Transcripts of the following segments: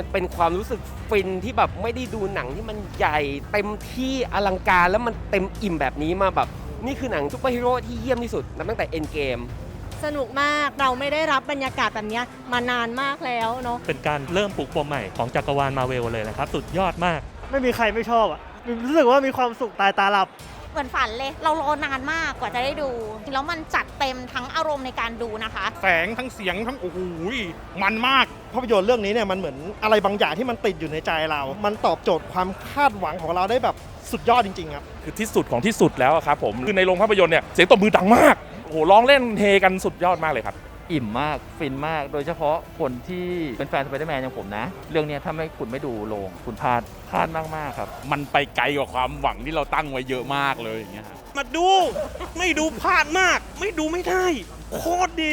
มันเป็นความรู้สึกฟินที่แบบไม่ได้ดูหนังที่มันใหญ่เต็มที่อลังการแล้วมันเต็มอิ่มแบบนี้มาแบบ นี่คือหนังซุปเปอร์ฮีโร่ที่เยี่ยมที่สุดนับตั้งแต่เอ็นเกมสนุกมากเราไม่ได้รับบรรยากาศแบบเนี้ยมานานมากแล้วเนาะเป็นการเริ่มปลูกปมใหม่ของจักรวาลมาเวลเลยนะครับ สุดยอดมาก ไม่มีใครไม่ชอบอะรู้สึกว่ามีความสุขตายตาหลับ เหมือนฝันเลย เรารอนานมากกว่าจะได้ดู แล้วมันจัดเต็มทั้งอารมณ์ในการดูนะคะ แสงทั้งเสียงทั้งโอ้โหมันมาก ภาพยนตร์เรื่องนี้เนี่ยมันเหมือนอะไรบางอย่างที่มันติดอยู่ในใจเรา มันตอบโจทย์ความคาดหวังของเราได้แบบสุดยอดจริงๆครับ คือที่สุดของที่สุดแล้วอะครับผม คือในโรงภาพยนตร์เนี่ยเสียงตบมือดังมาก โอ้โหร้องเล่นเฮกันสุดยอดมากเลยครับ อิ่มมากฟินมาก โดยเฉพาะคนที่เป็นแฟนสไปเดอร์แมนอย่างผมนะ เรื่องเนี้ยถ้าไม่คุณไม่ดูโรงคุณพลาดพลาดมากๆครับ มันไปไกลกว่าความหวังที่เราตั้งไว้เยอะมากเลยอย่างเงี้ยฮะมาดูไม่ดูพลาดมาก ไม่ดูไม่ได้ โคตรดี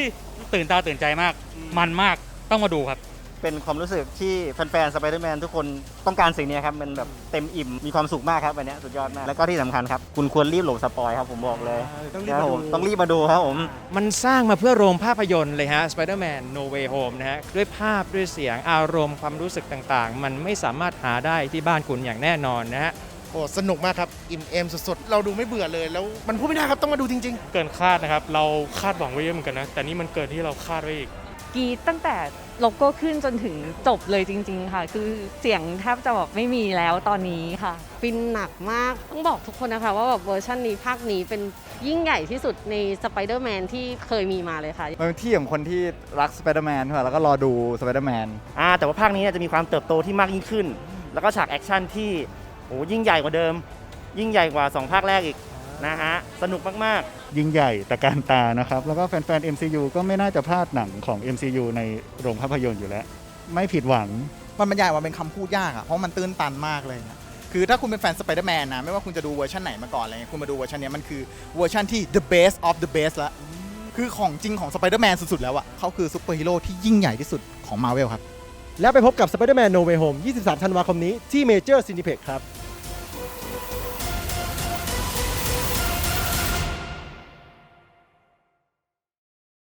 ตื่นตาตื่นใจมาก มันมากต้องมาดูครับ เป็นความรู้สึกที่แฟนๆสไปเดอร์แมนทุกคนต้องการสิ่งนี้ครับ มันแบบเต็มอิ่มมีความสุขมากครับวันนี้สุดยอดมาก แล้วก็ที่สำคัญครับ คุณควรรีบหลบสปอยครับผมบอกเลยต้องรีบคมารับดูผมต้องรีบมาดูครับผม มันสร้างมาเพื่อโรงภาพยนตร์เลยฮะ Spider-Man No Way Home นะฮะ ด้วยภาพด้วยเสียงอารมณ์ความรู้สึกต่างๆ มันไม่สามารถหาได้ที่บ้านคุณอย่างแน่นอนนะฮะ โอ้สนุกมากครับ อิ่มเอมสุดๆ เราดูไม่เบื่อเลย แล้วมันพูดไม่ได้ครับ ต้องมาดูจริง ๆ เกินคาดนะครับ เราคาดหวังไว้เยอะเหมือนกันนะ แต่นี่มันเกินที่เราคาดไว้อีก กรีดตั้งแต่โลโก้ขึ้นจนถึงจบเลยจริง ๆ ค่ะ คือเสียงแทบจะแบบไม่มีแล้วตอนนี้ค่ะ ฟินหนักมากต้องบอกทุกคนนะคะ ว่าแบบเวอร์ชันนี้ภาคนี้เป็นยิ่งใหญ่ที่สุดในสไปเดอร์แมนที่เคยมีมาเลยค่ะ มันเป็นที่ของคนที่รักสไปเดอร์แมนแล้วก็รอดูสไปเดอร์แมนอ่าแต่ว่าภาคนี้เนี่ยจะมีความเติบโตที่มากยิ่งขึ้น แล้วก็ฉากแอคชั่นที่โอ้ยิ่งใหญ่กว่าเดิม ยิ่งใหญ่กว่า 2 ภาคแรกอีก นะฮะ สนุกมากๆยิ่งใหญ่แต่การตานะครับ แล้วก็แฟนๆ MCU ก็ไม่น่าจะพลาดหนังของ MCU ในโรงภาพยนตร์อยู่แล้ว ไม่ผิดหวัง มันบรรยายว่าเป็นคำพูดยากอะเพราะมันตื้นตันมากเลยนะคือถ้าคุณเป็นแฟนสไปเดอร์แมนนะ ไม่ว่าคุณจะดูเวอร์ชันไหนมาก่อนอะไรเงี้ยคุณมาดูเวอร์ชันเนี้ยมันคือเวอร์ชันที่ the best of the best ละคือของจริงของสไปเดอร์แมนสุดๆ แล้วอะเขาคือซูเปอร์ฮีโร่ที่ยิ่งใหญ่ที่สุดของมาเวลครับ แล้วไปพบกับ Spider-Man No Way Home 23 ธันวาคมนี้ที่ Major Cineplex ครับ